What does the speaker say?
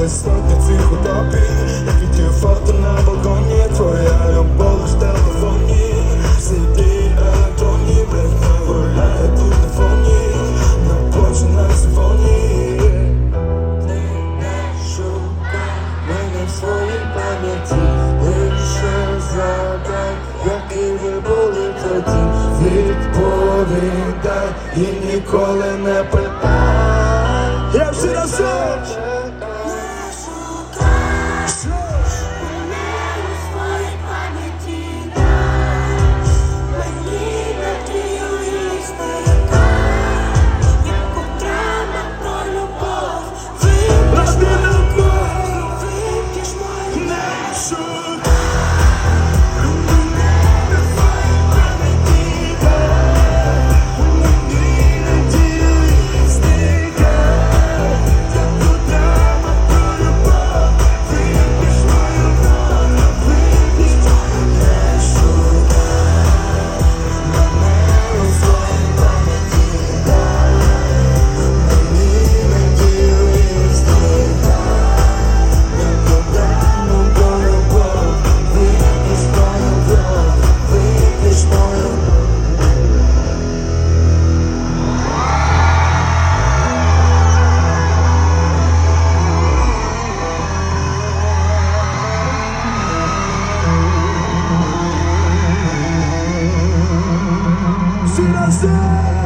але сотні цих утопій. Відео фото на балконі, твоя любов в телефоні. Сиді, а тоні, блядь, гуляє тут на фоні На площі на симфоні Ти не шукай мене в своїй пам'яті. Лише задай, які ви були тоді. Відповідай і ніколи не питай. monster.